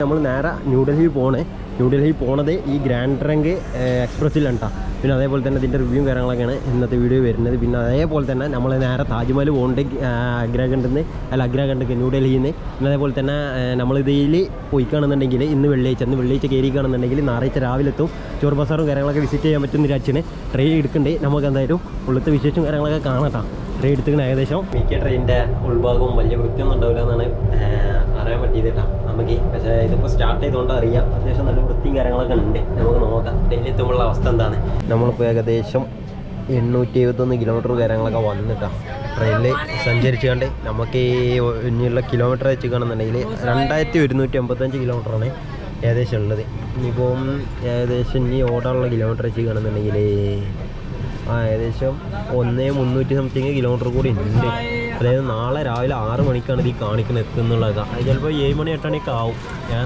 നമ്മൾ നേരെ ന്യൂഡൽഹി പോണേ. ന്യൂഡൽഹി പോണത് ഈ ഗ്രാൻഡ് റങ്ക് എക്സ്പ്രസ്സിലാണ് കേട്ടോ പിന്നെ അതേപോലെ തന്നെ ഇതിന്റെ റിവ്യൂ കാര്യങ്ങളൊക്കെയാണ് ഇന്നത്തെ വീഡിയോ വരുന്നത്. പിന്നെ അതേപോലെ തന്നെ നമ്മൾ നേരെ താജ്മഹൽ പോകേണ്ട അഗ്ര നിന്ന് അല്ല അഗ്ര കണ്ടക്ക് ന്യൂഡൽഹിയിൽ നിന്ന് പിന്നെ അതേപോലെ തന്നെ നമ്മൾ ഇതിൽ പോയി കാണുന്നുണ്ടെങ്കിൽ ഇന്ന് വെള്ളിയാഴ്ച ഇന്ന് വെള്ളിയാഴ്ച കയറി കാണുന്നുണ്ടെങ്കിൽ ഞായറാഴ്ച രാവിലെ എത്തും ചോറ് ബസാറും കാര്യങ്ങളൊക്കെ വിസിറ്റ് ചെയ്യാൻ പറ്റുന്ന അച്ഛന് ട്രെയിൻ എടുക്കണ്ടേ. നമുക്ക് എന്തായാലും ഉള്ളത്തെ വിശേഷം കാര്യങ്ങളൊക്കെ കാണാം ട്രെയിൻ എടുത്തിരിക്കുന്ന ഏകദേശം. മിക്ക ട്രെയിനിന്റെ ഉൾഭാഗവും വലിയ വൃത്തിയൊന്നും ഉണ്ടാവില്ല എന്നാണ് അറിയാൻ പറ്റിയത് നമുക്ക് പക്ഷേ ഇതിപ്പോൾ സ്റ്റാർട്ട് ചെയ്തുകൊണ്ട് അറിയാം. അത്യാവശ്യം നല്ല വൃത്തിയും കാര്യങ്ങളൊക്കെ ഉണ്ട്. നമുക്ക് നോക്കാം. ഡൽഹി എത്തുമ്പോഴുള്ള അവസ്ഥ എന്താണ്? നമ്മളിപ്പോൾ ഏകദേശം എണ്ണൂറ്റി എഴുപത്തൊന്ന് കിലോമീറ്റർ കാര്യങ്ങളൊക്കെ വന്നിട്ടാണ് ട്രെയിനിൽ സഞ്ചരിച്ചുകൊണ്ട് നമുക്ക് ഈ ഇനിയുള്ള കിലോമീറ്റർ വെച്ച് കാണുന്നുണ്ടെങ്കിൽ രണ്ടായിരത്തി ഒരുന്നൂറ്റി അമ്പത്തഞ്ച് കിലോമീറ്ററാണ് ഏകദേശം ഉള്ളത്. ഇനിയിപ്പം ഏകദേശം ഇനി ഓടാനുള്ള കിലോമീറ്റർ വെച്ച് കാണുന്നുണ്ടെങ്കിൽ ആ ഏകദേശം ഒന്നേ മുന്നൂറ്റി സംതിങ് കിലോമീറ്റർ കൂടി ഉണ്ട്. അതായത് നാളെ രാവിലെ ആറ് മണിക്കാണ് ഇത് കാണിക്കുന്നത് എത്തുന്നുള്ളത്. അത് ചിലപ്പോൾ ഏഴ് മണി എട്ട് മണിയൊക്കെ ആവും. ഏ?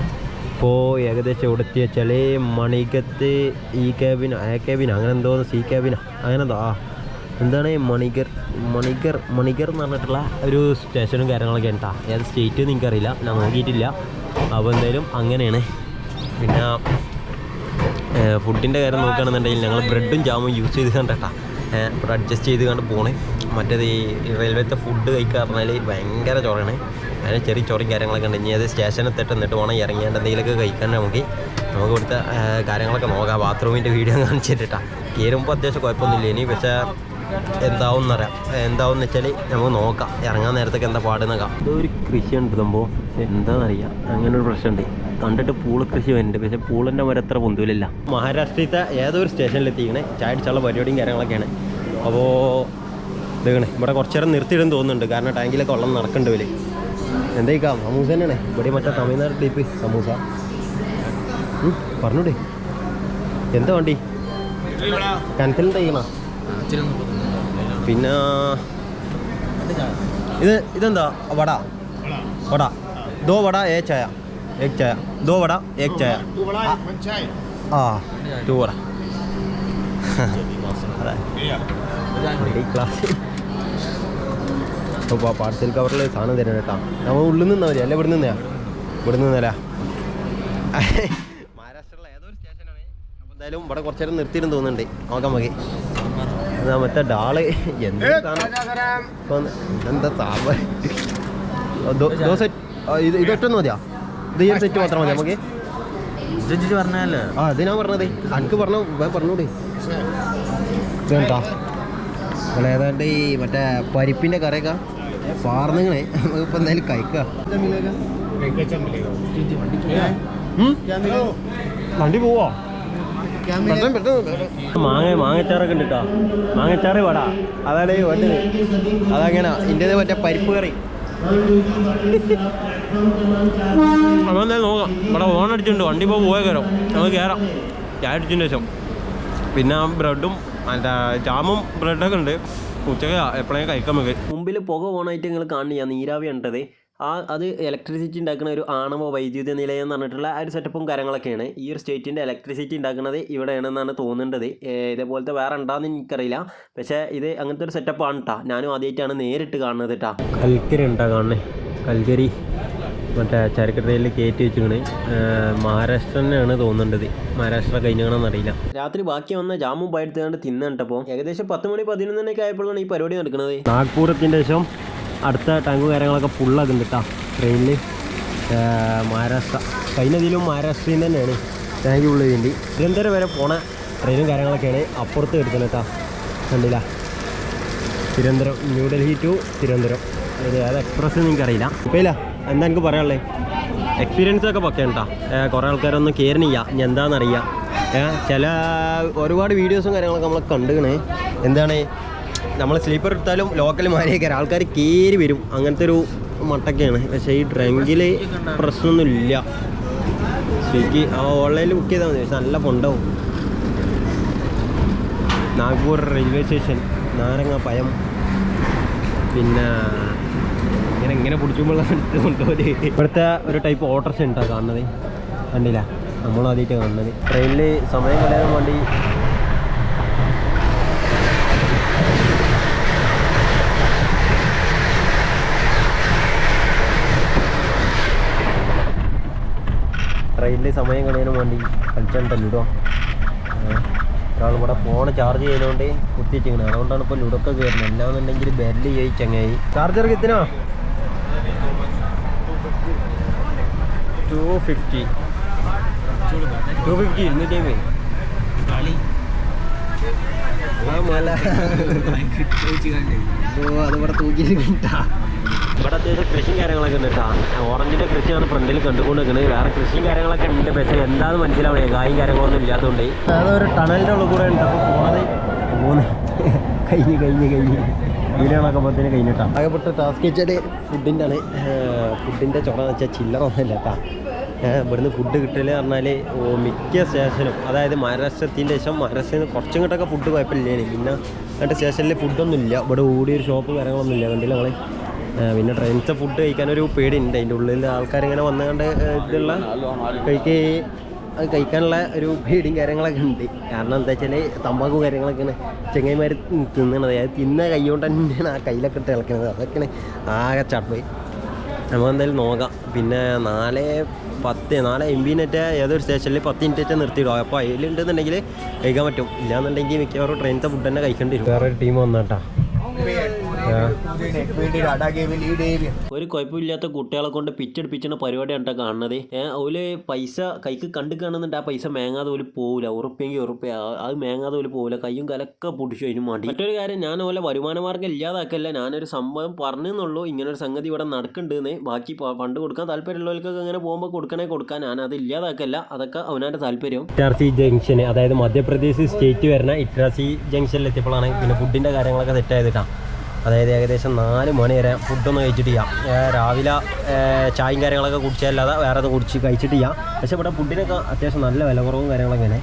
ഇപ്പോൾ ഏകദേശം എവിടെ എത്തി വെച്ചാൽ മണികത്ത് ഈ ക്യാബിന് എ ക്യാബിന് അങ്ങനെ എന്തോ സി ക്യാബിന് അങ്ങനെ എന്തോ ആ. എന്താണ് മണിഗർ മണിഗർ മണിഗർ എന്ന് പറഞ്ഞിട്ടുള്ള ഒരു സ്റ്റേഷനും കാര്യങ്ങളൊക്കെ ഉണ്ടാ ഏത് സ്റ്റേറ്റ് നിങ്ങൾക്കറിയില്ല ഞാൻ നോക്കിയിട്ടില്ല. അപ്പോൾ എന്തായാലും അങ്ങനെയാണ്. പിന്നെ ഫുഡിന്റെ കാര്യം നോക്കുകയാണെന്നുണ്ടെങ്കിൽ ഞങ്ങൾ ബ്രെഡും ജാമും യൂസ് ചെയ്ത് കണ്ടട്ടാ. ഇവിടെ അഡ്ജസ്റ്റ് ചെയ്ത് കണ്ട് പോണേ. മറ്റേത് ഈ റെയിൽവേത്തെ ഫുഡ് കഴിക്കുക പറഞ്ഞാൽ ഭയങ്കര ചൊറയാണ് അതിന് ചെറിയ ചോറയും കാര്യങ്ങളൊക്കെ ഉണ്ട്. ഇനി അത് സ്റ്റേഷനിൽ എത്തിട്ട് എന്നിട്ട് വേണം ഇറങ്ങിയാണ്ട് എന്തെങ്കിലുമൊക്കെ കഴിക്കാൻ നമുക്ക്. നമുക്ക് ഇവിടുത്തെ കാര്യങ്ങളൊക്കെ നോക്കാം. ബാത്റൂമിന്റെ വീഡിയോ കാണിച്ചിട്ടാ കയറുമ്പോൾ അത്യാവശ്യം കുഴപ്പമൊന്നുമില്ല. ഇനി പക്ഷേ എന്താവും എന്നറിയാം എന്താവും എന്ന് വെച്ചാൽ നമുക്ക് നോക്കാം. ഇറങ്ങാൻ നേരത്തൊക്കെ എന്താ പാടുന്നേക്കാം ഇതൊരു കൃഷി ഉണ്ട് സംഭവം. എന്താണെന്നറിയാം അങ്ങനെ ഒരു പ്രശ്നമുണ്ട്. കണ്ടിട്ട് കൃഷി വരുന്നുണ്ട്. പക്ഷേ പൂളിന്റെ മരം അത്ര പൊന്തുവിലില്ല. മഹാരാഷ്ട്രത്തെ ഏതൊരു എത്തിക്കണേ ചായ അടിച്ചുള്ള പരിപാടിയും കാര്യങ്ങളൊക്കെയാണ്. അപ്പോൾ ഇതേക്കണേ ഇവിടെ കുറച്ച് നേരം നിർത്തിയിടും തോന്നുന്നുണ്ട്. കാരണം ടാങ്കിലൊക്കെ വെള്ളം നടക്കേണ്ട വൽ എന്തേക്കാം സമൂസ തന്നെയാണ്. ഇവിടെ മറ്റേ തമിഴ്നാട് ടൈപ്പ് സമൂസ. പറഞ്ഞൂടെ. എന്താ വണ്ടി? കനത്തിൽ തയ്ക്കണ പിന്നെ ഇത് ഇതെന്താ? വട. വട. ദോ വട ഏ ചായ. ഏക് ചായ. ദോ बड़ा एक चाय दो बड़ा വട അതെ ക്ലാസ് അപ്പോൾ പാർസൽ കവറിൽ സാധനം തരണം കേട്ടോ. നമ്മൾ ഉള്ളിൽ നിന്നാ മതി അല്ല? ഇവിടെ നിന്നാ ഇവിടെ നിന്നല്ല മഹാരാഷ്ട്രയിലെ ഏതോ ഒരു സ്റ്റേഷനാണ് അപ്പോൾ എന്തായാലും ഇവിടെ കുറച്ച് നേരം നിർത്തിയിരുന്നു തോന്നുന്നുണ്ട്. നോക്കാം നമുക്ക്. എന്നാ മറ്റേ ഡാൾ. എന്താ എന്താ താപ ദോശ ഇത് ഇതൊറ്റൊന്നും മതിയാ? ഇത് ഒരു സെറ്റ് മാത്രം മതി നമുക്ക്. പറഞ്ഞല്ലേ ആ അത് ഞാൻ പറഞ്ഞത്. അനക്ക് പറഞ്ഞു പറഞ്ഞൂടെ. ഏതാണ്ട് ഈ മറ്റേ പരിപ്പിന്റെ കറിയൊക്കെ പാർന്നിങ്ങനെ നമുക്കിപ്പോൾ എന്തായാലും കഴിക്കാം. വണ്ടി പോവോ. മാങ്ങ മാങ്ങച്ചാറൊക്കെ ഉണ്ട് കേട്ടോ മാങ്ങച്ചാറ് വട. അതാണ് വേണ്ടത് അതങ്ങനെ. ഇന്ത്യയിൽ മറ്റേ പരിപ്പ് കറി. അപ്പോൾ എന്തായാലും നോക്കാം. ഇവിടെ ഓൺ അടിച്ചിട്ടുണ്ട്. വണ്ടി ഇപ്പോൾ പോയ കയറാം നമുക്ക് കയറാം ചായ അടിച്ചതിന് ശേഷം. പിന്നെ ബ്രെഡും മറ്റേ ജാമും ബ്രെഡൊക്കെ ഉണ്ട്. ഉച്ചയ്ക്ക് എപ്പോഴേലും കഴിക്കാൻ നമുക്ക്. മുമ്പിൽ പുക ഓണായിട്ട് നിങ്ങൾ കാണുക നീരാവി ഉണ്ടത് ആ അത് ഇലക്ട്രിസിറ്റി ഉണ്ടാക്കുന്ന ഒരു ആണവ വൈദ്യുതി നിലയം എന്ന് പറഞ്ഞിട്ടുള്ള ആ ഒരു സെറ്റപ്പും കാര്യങ്ങളൊക്കെയാണ്. ഈ ഒരു സ്റ്റേറ്റിന്റെ ഇലക്ട്രിസിറ്റി ഉണ്ടാക്കുന്നത് ഇവിടെയാണെന്നാണ് തോന്നേണ്ടത് ഇതേപോലത്തെ വേറെ ഉണ്ടാകുന്ന എനിക്കറിയില്ല. പക്ഷേ ഇത് അങ്ങനത്തെ ഒരു സെറ്റപ്പാണ് കേട്ടോ ഞാനും ആദ്യമായിട്ടാണ് നേരിട്ട് കാണുന്നത് കേട്ടോ കൽക്കരി ഉണ്ടാ കാണണേ കൽക്കരി. മറ്റേ ചരക്കട്ടയിൽ കയറ്റി വെച്ചിങ്ങനെ മഹാരാഷ്ട്ര തന്നെയാണ് തോന്നുന്നത്. മഹാരാഷ്ട്ര കഴിഞ്ഞാണെന്ന് അറിയില്ല. രാത്രി ബാക്കി വന്ന ജാമും പയടുത്തുകൊണ്ട് തിന്നിട്ടപ്പോൾ ഏകദേശം പത്ത് മണി പതിനൊന്നരയൊക്കെ ആയപ്പോഴാണ് ഈ പരിപാടി നടക്കുന്നത്. നാഗ്പൂരത്തിന്റെ ശേഷം അടുത്ത ടാങ്കും കാര്യങ്ങളൊക്കെ ഫുള്ളാക്കുന്നുണ്ട് കേട്ടോ ട്രെയിനിൽ മഹാരാഷ്ട്ര. കഴിഞ്ഞതിലും മഹാരാഷ്ട്രയിൽ നിന്ന് തന്നെയാണ് ടാങ്ക് ഉള്ളത് വേണ്ടി തിരുവനന്തപുരം വരെ പോണ ട്രെയിനും കാര്യങ്ങളൊക്കെയാണ് അപ്പുറത്ത് എടുക്കുന്നത് കേട്ടോ കണ്ടില്ല. തിരുവനന്തപുരം ന്യൂഡൽഹി ടു തിരുവനന്തപുരം. ഇത് ഏത് എക്സ്പ്രസ് നിങ്ങൾക്ക് അറിയില്ല ഇപ്പോൾ എന്താ എനിക്ക് പറയാനുള്ളത് എക്സ്പീരിയൻസ് ഒക്കെ പൊക്കെ കേട്ടോ കുറേ ആൾക്കാരൊന്നും കയറണില്ല ഇനി എന്താണെന്നറിയാം ചില ഒരുപാട് വീഡിയോസും കാര്യങ്ങളൊക്കെ നമ്മൾ കണ്ടുകണേ എന്താണ്? നമ്മൾ സ്ലീപ്പർ എടുത്താലും ലോക്കൽ മാരിയൊക്കെ ആൾക്കാർ കയറി വരും. അങ്ങനത്തെ ഒരു മട്ടൊക്കെയാണ്. പക്ഷേ ഈ ട്രെങ്കിൽ പ്രശ്നമൊന്നുമില്ല. സ്വിഗ്ഗി ആ ഓൺലൈനിൽ ബുക്ക് ചെയ്താൽ മതി. പക്ഷെ നല്ല കൊണ്ടാവും നാഗ്പൂർ റെയിൽവേ സ്റ്റേഷൻ നാരങ്ങ പയം പിന്നെ ഇങ്ങനെ ഇങ്ങനെ പിടിച്ചുമ്പോൾ കൊണ്ടുപോയി. ഇവിടുത്തെ ഒരു ടൈപ്പ് ഓട്ടർസ് ഉണ്ടോ കാണുന്നത്. കണ്ടില്ല. നമ്മൾ ആദ്യമായിട്ട് കാണുന്നത്. ട്രെയിനിൽ സമയം കളയാൻ വേണ്ടി ട്രെയിനിൽ സമയം കളയാനും വേണ്ടി കളിച്ചിട്ടുണ്ടല്ലോ ലുഡോ. ഒരാൾ ഇവിടെ ഫോൺ ചാർജ് ചെയ്യുന്നതുകൊണ്ട് കുത്തിച്ചിങ്ങനെ അതുകൊണ്ടാണ് ഇപ്പോൾ ലുഡൊക്കെ കയറുന്നത് അല്ലാന്നുണ്ടെങ്കിൽ ബെല്ല് ചെയ്യി ചങ്ങായി. ചാർജർ കിത്തിനോ ടു ഫിഫ്റ്റി ടു ഫിഫ്റ്റി ഇരുന്നൂറ്റി അമ്പത് ആ മല. ഓ അതിവിടെ തൂക്കിട്ടാ ഇവിടെ അത്യാവശ്യം കൃഷിയും കാര്യങ്ങളൊക്കെ ഉണ്ട് കേട്ടോ. ഓറഞ്ചിന്റെ കൃഷിയാണ് ഫ്രണ്ടിൽ കണ്ടുകൊണ്ട് നിൽക്കുന്നത് വേറെ കൃഷിയും കാര്യങ്ങളൊക്കെ ഉണ്ട്. പക്ഷേ എന്താന്ന് മനസ്സിലാവണേ കായും കാര്യങ്ങളൊന്നും ഇല്ലാത്തതുകൊണ്ട് അതൊരു ടണലിന്റെ ഉള്ളിൽ കൂടെ ഉണ്ട്. അപ്പോൾ പോണത് പോകുന്നത് കഴിഞ്ഞ് കഴിഞ്ഞ് കഴിഞ്ഞ്. വീടുകളൊക്കെ കഴിഞ്ഞിട്ടാണ് ആകെപ്പെട്ട ടാസ്ക് വെച്ചാൽ ഫുഡിന്റെ ആണ് ഫുഡിന്റെ ചുട എന്ന് വെച്ചാൽ ചില്ലറൊന്നുമില്ല കേട്ടോ. ഇവിടുന്ന് ഫുഡ് കിട്ടൽ പറഞ്ഞാൽ ഓ മിക്ക സ്റ്റേഷനും അതായത് മഹാരാഷ്ട്രത്തിന്റെ ശേഷം മഹാരാഷ്ട്രയിൽ നിന്ന് കുറച്ചും കിട്ടൊക്കെ ഫുഡ് കുഴപ്പമില്ല പിന്നെ എന്നിട്ട് സ്റ്റേഷനിൽ ഫുഡൊന്നും ഇല്ല ഇവിടെ ഓടിയൊരു ഷോപ്പ് കാര്യങ്ങളൊന്നും ഇല്ല. കണ്ടില്ല ഞങ്ങൾ പിന്നെ ട്രെയിനിലത്തെ ഫുഡ് കഴിക്കാനൊരു പേടിയുണ്ട്. അതിന്റെ ഉള്ളിൽ ആൾക്കാരിങ്ങനെ വന്നുകൊണ്ട് ഇതുള്ള കഴിക്ക് അത് കഴിക്കാനുള്ള ഒരു പേടിയും കാര്യങ്ങളൊക്കെ ഉണ്ട്. കാരണം എന്താ വെച്ചാൽ തമ്പാക്കും കാര്യങ്ങളൊക്കെയാണ് ചെങ്ങൈമാർ തിന്നണത്. അതായത് തിന്ന കൈ കൊണ്ട് തന്നെയാണ് ആ കയ്യിലൊക്കെ ഇട്ട് ഇളക്കുന്നത് അതൊക്കെയാണ് ആകെ ചപ്പ്. നമുക്ക് എന്തായാലും നോക്കാം. പിന്നെ നാല് പത്ത് നാല് എം ബിനെറ്റ് ഏതൊരു സ്റ്റേഷനിൽ പത്ത് മിനിറ്റ് നിർത്തിയിടും. അപ്പോൾ അതിലുണ്ടെന്നുണ്ടെങ്കിൽ കഴിക്കാൻ പറ്റും. ഇല്ലാന്നുണ്ടെങ്കിൽ മിക്കവാറും ട്രെയിനത്തെ ഫുഡ് തന്നെ കഴിക്കേണ്ടി വരും. വേറൊരു ടീം വന്നാട്ടാ. ഒരു കുഴപ്പമില്ലാത്ത കുട്ടികളെ കൊണ്ട് പിച്ചടിപ്പിച്ചുന്ന പരിപാടിയാണ് കേട്ടോ കാണുന്നത്. ഓൽ പൈസ കൈക്ക് കണ്ടു കാണുന്നുണ്ട്. ആ പൈസ മേങ്ങാതെ ഓൽ പോവില്ല ഉറപ്പെങ്കിൽ ഉറപ്പ് അത് മേങ്ങാതെ ഓൽ പോവില്ല കൈയും കലക്കെ പൊടിച്ചു അതിനും വേണ്ടി മറ്റൊരു കാര്യം ഞാൻ ഓലെ വരുമാന മാർഗം ഇല്ലാതാക്കല്ല. ഞാനൊരു സംഭവം പറഞ്ഞെന്നുള്ളൂ. ഇങ്ങനെ ഒരു സംഗതി ഇവിടെ നടക്കുന്നുണ്ടെന്ന്. ബാക്കി ഫണ്ട് കൊടുക്കാൻ താല്പര്യമുള്ളവർക്കൊക്കെ ഇങ്ങനെ പോകുമ്പോൾ കൊടുക്കണേ കൊടുക്കാൻ. ഞാൻ അത് ഇല്ലാതാക്കല്ല. അതൊക്കെ അവനാന്റെ താല്പര്യം. ഇറ്റാർസി ജംഗ്ഷൻ അതായത് മധ്യപ്രദേശ് സ്റ്റേറ്റ് വരുന്ന ഇറ്റാർസി ജംഗ്ഷനിൽ എത്തിയപ്പോഴാണ് പിന്നെ ഫുഡിന്റെ കാര്യങ്ങളൊക്കെ സെറ്റ് ആയതിട്ടാണ് അതായത് ഏകദേശം നാല് മണി വരെ ഫുഡൊന്നും കഴിച്ചിട്ട് ചെയ്യാം. രാവിലെ ചായയും കാര്യങ്ങളൊക്കെ കുടിച്ചല്ലാതെ വേറെ അത് കുടിച്ച് കഴിച്ചിട്ട് ചെയ്യാം. പക്ഷേ ഇവിടെ ഫുഡിനൊക്കെ അത്യാവശ്യം നല്ല വില കുറവും കാര്യങ്ങളൊക്കെ തന്നെ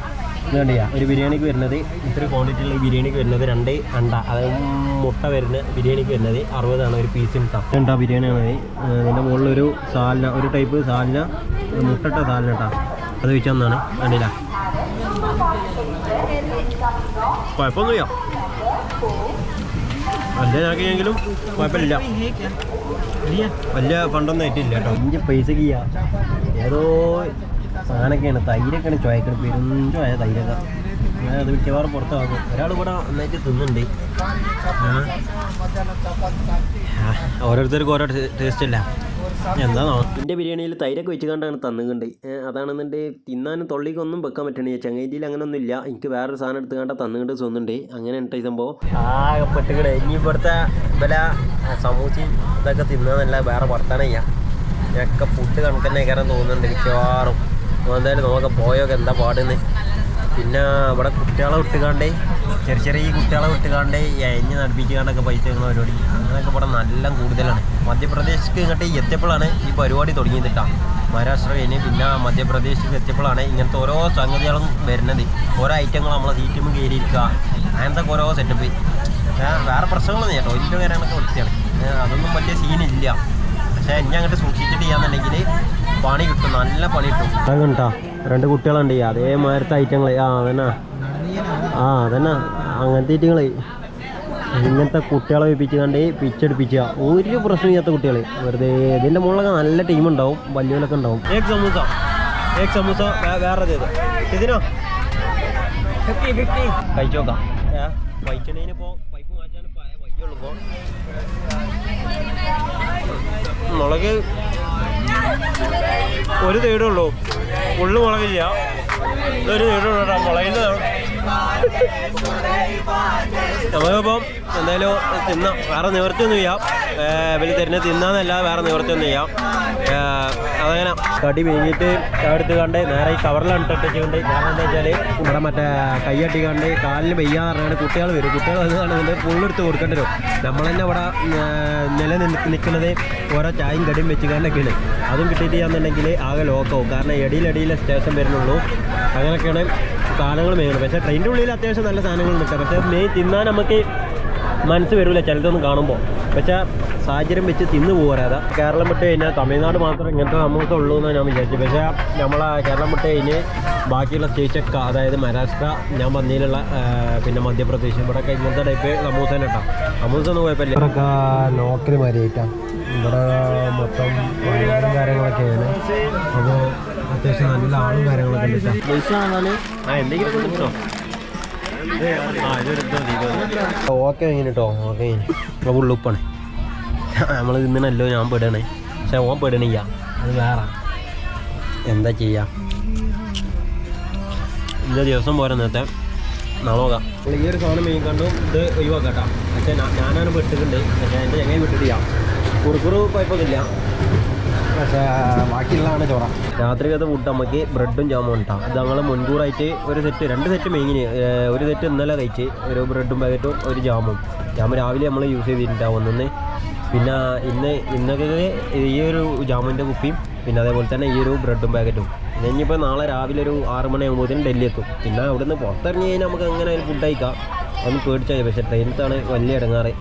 ഇതുകൊണ്ട് ചെയ്യാം ഒരു ബിരിയാണിക്ക് വരുന്നത് ഇത്ര ക്വാണ്ടിറ്റിയുള്ള ബിരിയാണിക്ക് വരുന്നത് രണ്ട് അണ്ട. അതായത് മുട്ട വരുന്ന ബിരിയാണിക്ക് വരുന്നത് അറുപതാണ് ഒരു പീസിന് കേട്ടോ രണ്ടാ ബിരിയാണിയാണ് അതിന്റെ മുകളിലൊരു സാലിന ഒരു ടൈപ്പ് സാലിന മുട്ടട്ട സാലിന കേട്ടോ അത് വെച്ചൊന്നാണ് കണ്ടില്ല? കുഴപ്പമൊന്നുമില്ല. ഞാക്കെങ്കിലും കുഴപ്പമില്ല. വലിയ ഫണ്ടൊന്നും ആയിട്ടില്ല കേട്ടോ. അഞ്ച് പൈസക്ക് ഏതോ സാധനമൊക്കെയാണ്. തൈരൊക്കെയാണ് ചോയക്കണം പെരും ചോയ തൈരൊക്കെ. അത് മിക്കവാറും പുറത്ത് വാങ്ങും ഒരാൾ ഇവിടെ നന്നായിട്ട് തിന്നുണ്ട് ഓരോരുത്തർക്കും ഓരോ ടേസ്റ്റ് അല്ല? എന്റെ ബിരിയാണിയിൽ തൈരൊക്കെ വെച്ച് കണ്ടാണ് തന്നുകൊണ്ട് അതാണെന്നുണ്ട് തിന്നാനും തൊള്ളിക്കൊന്നും വെക്കാൻ പറ്റണേ ചങ്ങേരിയിൽ അങ്ങനെ ഒന്നും ഇല്ല എനിക്ക് വേറൊരു സാധനം എടുത്ത് കണ്ടാൽ തന്നുകൊണ്ട് തോന്നുന്നുണ്ട്. അങ്ങനെ ഉണ്ട് ഈ സംഭവം. ആകെ പെട്ടുകടെ ഇനി ഇവിടുത്തെ വില സമൂസയും ഇതൊക്കെ തിന്നാന്നല്ല വേറെ വർത്താനയ്യ. ഞാനൊക്കെ ഫുഡ് കണക്കന്നെ കയറാൻ തോന്നുന്നുണ്ട് മിക്കവാറും. എന്തായാലും നോക്കാം പോയൊക്കെ എന്താ പാടുന്നത് പിന്നെ ഇവിടെ കുട്ടികളെ വിട്ടുകാണ്ടേ ചെറിയ ചെറിയ കുട്ടികളെ വിട്ടുകാണ്ട് എഞ്ഞ് നടപ്പിക്കാണ്ടൊക്കെ പൈസ വെക്കുന്ന പരിപാടി. അങ്ങനെയൊക്കെ ഇവിടെ നല്ല കൂടുതലാണ്. മധ്യപ്രദേശിക്ക് ഇങ്ങോട്ട് എത്തിയപ്പോഴാണ് ഈ പരിപാടി തുടങ്ങിയത് മഹാരാഷ്ട്ര കഴിഞ്ഞ് പിന്നെ മധ്യപ്രദേശിക്ക് എത്തിയപ്പോഴാണ് ഇങ്ങനത്തെ ഓരോ സംഗതികളും വരുന്നത്. ഓരോ ഐറ്റങ്ങൾ നമ്മളെ സീറ്റും കയറിയിരിക്കുക അങ്ങനത്തെ ഓരോ സെറ്റപ്പ് വേറെ പ്രശ്നങ്ങളൊന്നും കേട്ടോ ഇതിന്റെ കാര്യങ്ങളൊക്കെ വൃത്തിയാണ്. അതൊന്നും വലിയ സീനില്ല പക്ഷേ എന്നെ അങ്ങോട്ട് സൂക്ഷിച്ചിട്ട് ചെയ്യാന്നുണ്ടെങ്കിൽ പണി കിട്ടും. നല്ല പണി കിട്ടും. രണ്ട് കുട്ടികളുണ്ട്. അതേമാതിരത്തെ ഐറ്റങ്ങൾ ആ അതന്നെ. ആ അതന്നെ. അങ്ങനത്തെ ഐറ്റങ്ങൾ ഇങ്ങനത്തെ കുട്ടികളെ വെപ്പിച്ച് കണ്ട് പിച്ചടിപ്പിക്കുക. ഒരു പ്രശ്നമില്ലാത്ത കുട്ടികളെ. വെറുതെ ഇതിന്റെ മുകളിലൊക്കെ നല്ല ടീം ഉണ്ടാവും. വലിയവരൊക്കെ ഉണ്ടാവും. ഏക് സമൂസ. ഏക് സമൂസ വേറെ ചെയ്ത് ഇതിനോ ഫിഫ്റ്റി ഫിഫ്റ്റി കഴിച്ചോക്കാം വൈറ്റണേനിപ്പോൾ പൈപ്പ് മാറ്റാൻ വയ്യുള്ളൂ ഇപ്പോൾ മുളക് ഒരു തേടുള്ളൂ. ഉള്ളൂ മുളകില്ല ഇതൊരു തേടുള്ളൂ ഉള്ളൂ കേട്ടോ മുളകിന്റെ നമുക്കിപ്പം എന്തായാലും തിന്നാം വേറെ നിവർത്തിയൊന്നും ചെയ്യാം. ഇവർ തരുന്ന തിന്നാന്നല്ലാതെ വേറെ നിവർത്തിയൊന്നും ചെയ്യാം. അതങ്ങനെ കടി വീങ്ങിയിട്ട് എടുത്ത് കണ്ട് നേരെ ഈ കവറിലാണ് ഇട്ടിട്ടുണ്ട് കാരണം എന്താ വെച്ചാൽ ഇവിടെ മറ്റേ കൈയട്ടി കണ്ട് കാലിന് വെയ്യാന്ന് പറഞ്ഞാൽ കുട്ടികൾ വരും. കുട്ടികൾ വന്നതാണെങ്കിൽ പുള്ളെടുത്ത് കൊടുക്കേണ്ടി വരും. നമ്മൾ തന്നെ ഇവിടെ നില നിൽക്കുന്നത് ഓരോ ചായയും കടിയും വെച്ച് കണ്ടൊക്കെയാണ് അതും കിട്ടിയിട്ട് ചെയ്യാന്നുണ്ടെങ്കിൽ ആകെ ലോക്കാവും കാരണം ഇടയിലടിയിലെ സ്റ്റേഷൻ വരുന്നുള്ളൂ. അങ്ങനെയൊക്കെയാണ് സാധനങ്ങൾ മേങ്ങുന്നത് പക്ഷേ ട്രെയിനിന്റെ ഉള്ളിൽ അത്യാവശ്യം നല്ല സാധനങ്ങൾ നിൽക്കാം പക്ഷേ മെയിൻ തിന്നാൻ നമുക്ക് മനസ്സ് വരില്ല ചിലതൊന്നും കാണുമ്പോൾ പക്ഷേ സാഹചര്യം വെച്ച് തിന്നു പോരാതെ കേരളം വിട്ട് കഴിഞ്ഞാൽ തമിഴ്നാട് മാത്രം ഇങ്ങനത്തെ സമൂഹത്തെ ഉള്ളൂ എന്ന് ഞാൻ വിചാരിച്ചു പക്ഷേ നമ്മളെ കേരളം വിട്ട് കഴിഞ്ഞ് ബാക്കിയുള്ള സ്റ്റേറ്റ്സൊക്കെ അതായത് മഹാരാഷ്ട്ര ഞാൻ വന്നതിലുള്ള പിന്നെ മധ്യപ്രദേശ് ഇവിടെയൊക്കെ ഇങ്ങനത്തെ ടൈപ്പ് സമൂസ തന്നെ കേട്ടോ. സമൂസ ഒന്നും കുഴപ്പമില്ല. ഇവിടെയൊക്കെ ലോക്കൽ മാതിരിയായിട്ടാണ് ഇവിടെ മൊത്തം കാര്യങ്ങളൊക്കെയാണ്. അപ്പോൾ അത്യാവശ്യം നല്ല ആളും കാര്യങ്ങളൊക്കെ ഉണ്ട് ഓക്കെ എങ്ങനെ കേട്ടോ ഓക്കെ കഴിഞ്ഞു. ഉള്ളുപ്പാണ് നമ്മൾ ഇന്നല്ലോ ഞാൻ പെടണേ. പക്ഷെ ഓൻ പെടണില്ല. അത് വേറെ. എന്താ ചെയ്യാ? ഇന്ന ദിവസം പോരാ നേരത്തെ നാളെ ഈ ഒരു സാധനം മെയിൻ കണ്ടു. ഇത് ഒഴിവാക്കാം പക്ഷേ ഞാനാണ് പെട്ടിട്ടുണ്ട്. പക്ഷേ എന്റെ ചങ്ങനെ വിട്ടിട്ടില്ല കുറുക്കുറു കുഴപ്പമൊന്നുമില്ല. പക്ഷേ ബാക്കിയുള്ളതാണ് ചോറ. രാത്രിക്കത്തെ ഫുഡ് നമുക്ക് ബ്രെഡും ജാമും ഉണ്ടാവും അത് ഞങ്ങൾ മുൻകൂറായിട്ട് ഒരു സെറ്റ് രണ്ട് സെറ്റ് മെയിന് ഒരു സെറ്റ് ഇന്നലെ കഴിച്ച് ഒരു ബ്രെഡും പാക്കറ്റും ഒരു ജാമും ജാമ് രാവിലെ നമ്മൾ യൂസ് ചെയ്തിട്ടുണ്ടാവും ഒന്നിന്ന്. പിന്നെ ഇന്ന് ഇന്നൊക്കെ ഈ ഒരു ജാമുന്റെ കുപ്പിയും പിന്നെ അതേപോലെ തന്നെ ഈ ഒരു ബ്രെഡും പാക്കറ്റും പിന്നെ ഇനിയിപ്പോൾ നാളെ രാവിലെ ഒരു ആറ് മണിയാകുമ്പോഴത്തേനും ഡൽഹി എത്തും. പിന്നെ അവിടെ നിന്ന് പുറത്തിറങ്ങി കഴിഞ്ഞാൽ നമുക്ക് അങ്ങനെ ഒരു ഫുഡ് കഴിക്കാം. ഒന്ന് പേടിച്ചാൽ പക്ഷേ ട്രെയിനത്താണ് വലിയ ഇടങ്ങാറ്.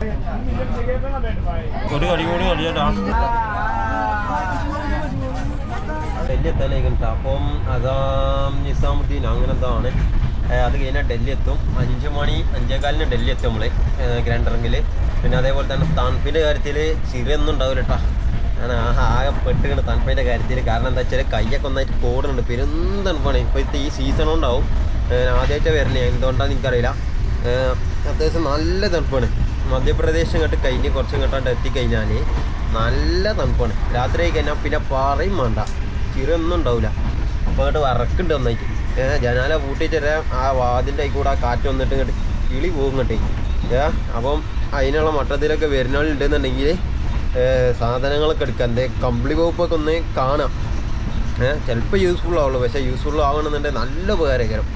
ഒരു കടി കൂടി കടിയേട്ടാ ഡൽഹി എത്താനായിക്കണ്ട അപ്പം അതാം നിസാമുദ്ദീൻ അങ്ങനെ എന്താണ് അത് കഴിഞ്ഞാൽ ഡൽഹി എത്തും. അഞ്ച് മണി അഞ്ചേകാലിന് ഡൽഹി എത്തും നമ്മൾ ഗ്രാൻഡ് പിന്നെ അതേപോലെ തന്നെ തണുപ്പിന്റെ കാര്യത്തിൽ ചിരയൊന്നും ഉണ്ടാവില്ല കേട്ടോ ഞാൻ ആകെ പെട്ടുകയാണ് തണുപ്പിന്റെ കാര്യത്തിൽ കാരണം എന്താ വെച്ചാൽ കയ്യൊക്കെ ഒന്നായിട്ട് കൂടുന്നുണ്ട് പെരും തണുപ്പാണ്. ഇപ്പോഴത്തെ ഈ സീസൺ ഉണ്ടാവും. ആദ്യമായിട്ട് വരണേ എന്തുകൊണ്ടാണെന്ന് എനിക്കറിയില്ല. അത്യാവശ്യം നല്ല തണുപ്പാണ്. മധ്യപ്രദേശ് ഇങ്ങോട്ട് കഴിഞ്ഞ് കുറച്ച് ഇങ്ങോട്ടാണ്ട് എത്തിക്കഴിഞ്ഞാൽ നല്ല തണുപ്പാണ്. രാത്രി കഴിഞ്ഞാൽ പിന്നെ പാറയും വേണ്ട. ചിരൊന്നും ഉണ്ടാവില്ല അപ്പോൾ അങ്ങോട്ട് വറക്കുണ്ട് ഒന്നായിട്ട് ഏഹ് ജനാല പൂട്ടിച്ചിട്ട് ആ വാതിന്റെ കൂടെ ആ കാറ്റ് വന്നിട്ട് ഇങ്ങോട്ട് കിളി പോകും ഇങ്ങോട്ടേ. ഏ അപ്പം അതിനുള്ള മട്ടത്തിലൊക്കെ വരുന്നവരുണ്ടെന്നുണ്ടെങ്കിൽ സാധനങ്ങളൊക്കെ എടുക്കുക എന്തേ കമ്പിളി വകുപ്പൊക്കെ ഒന്ന് കാണാം. ഏഹ് ചിലപ്പോൾ യൂസ്ഫുൾ ആവുള്ളൂ. പക്ഷേ യൂസ്ഫുൾ ആവണമെന്നുണ്ടെങ്കിൽ നല്ല ഉപകാരകരം.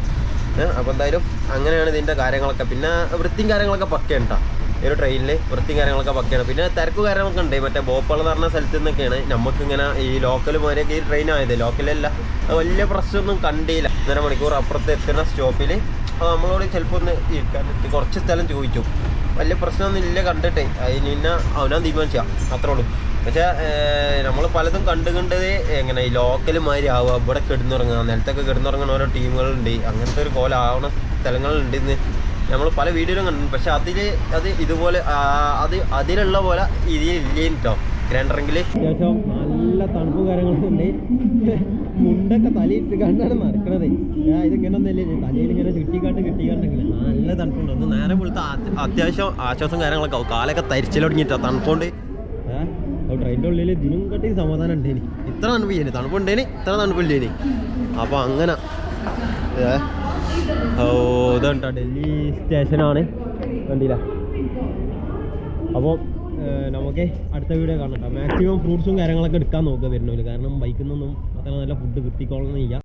ഏഹ് അപ്പോൾ എന്തായാലും അങ്ങനെയാണ് ഇതിന്റെ കാര്യങ്ങളൊക്കെ. പിന്നെ വൃത്തിയും കാര്യങ്ങളൊക്കെ പക്കയാണ് കേട്ടോ ഈ ഒരു ട്രെയിനിൽ വൃത്തിയും കാര്യങ്ങളൊക്കെ പക്കയാണ് പിന്നെ തിരക്ക് കാര്യങ്ങളൊക്കെ ഉണ്ട്. മറ്റേ ഭോപ്പാൾ എന്ന് പറഞ്ഞ സ്ഥലത്ത് നിന്നൊക്കെയാണ് നമുക്കിങ്ങനെ ഈ ലോക്കൽ മാരെയൊക്കെ ഈ ട്രെയിൻ ആയത്. ലോക്കലല്ല വലിയ പ്രശ്നമൊന്നും കണ്ടില്ല. ഒന്നര മണിക്കൂർ അപ്പുറത്ത് എത്തുന്ന സ്റ്റോപ്പിൽ നമ്മളോട് ചിലപ്പോൾ ഒന്ന് ഇരിക്കാൻ കുറച്ച് സ്ഥലം ചോദിച്ചു. വലിയ പ്രശ്നമൊന്നും ഇല്ല കണ്ടിട്ടേ. അതിന് പിന്നെ അവനാ തീരുമാനിച്ചാൽ അത്രേ ഉള്ളൂ. പക്ഷേ നമ്മൾ പലതും കണ്ടു കണ്ടത് എങ്ങനെ? ഈ ലോക്കൽ മാതിരി ആവുക. ഇവിടെ കിടന്നുറങ്ങുക. നിലത്തൊക്കെ കിടന്നുറങ്ങുന്ന ഓരോ ടീമുകളുണ്ട് അങ്ങനത്തെ ഒരു കോലാവണ സ്ഥലങ്ങളുണ്ട് ഇന്ന്. നമ്മൾ പല വീഡിയോയിലും കണ്ടിട്ടുണ്ട്. പക്ഷെ അതിൽ അത് ഇതുപോലെ അത് അതിലുള്ള പോലെ ഇതിലില്ലേ കേട്ടോ ഗ്രൈൻഡറെങ്കിൽ അത്യാവശ്യം നല്ല തണുപ്പ് കാര്യങ്ങളൊക്കെ ഉണ്ട്. മുണ്ടൊക്കെ തലയിട്ട് കണ്ടാണ് നടക്കണത് ഇതിങ്ങനെ ഒന്നല്ലേ തലയിൽ ഇങ്ങനെ ചുറ്റിക്കാണ്ട് കിട്ടിക്കാണ്ടെങ്കിൽ നല്ല തണുപ്പുണ്ട്. ഒന്ന് നേരെ പോലത്തെ അത്യാവശ്യം ആശ്വാസം കാര്യങ്ങളൊക്കെ ആവും. കാലൊക്കെ തരിച്ചിലൊടുങ്ങിയിട്ടാ തണുപ്പുണ്ട്. ഏഹ് ട്രെയിനിന്റെ ഉള്ളിൽ ഇതിനും കട്ടി സമാധാനം ഉണ്ടേനി. ഇത്ര തണുപ്പ് തണുപ്പില്ലേനി തണുപ്പുണ്ടേനി. ഇത്ര തണുപ്പില്ലേനി അപ്പോൾ അങ്ങനെ. ഏ? ഡൽഹി സ്റ്റേഷനാണ്. കണ്ടില്ല. അപ്പോൾ നമുക്ക് അടുത്ത വീഡിയോ കാണാം മാക്സിമം ഫ്രൂട്ട്സും കാര്യങ്ങളൊക്കെ എടുക്കാൻ നോക്കുക വരുന്നവർ കാരണം ബൈക്കിൽ നിന്നൊന്നും അത്ര നല്ല ഫുഡ് കിട്ടിക്കോളണമെന്നില്ല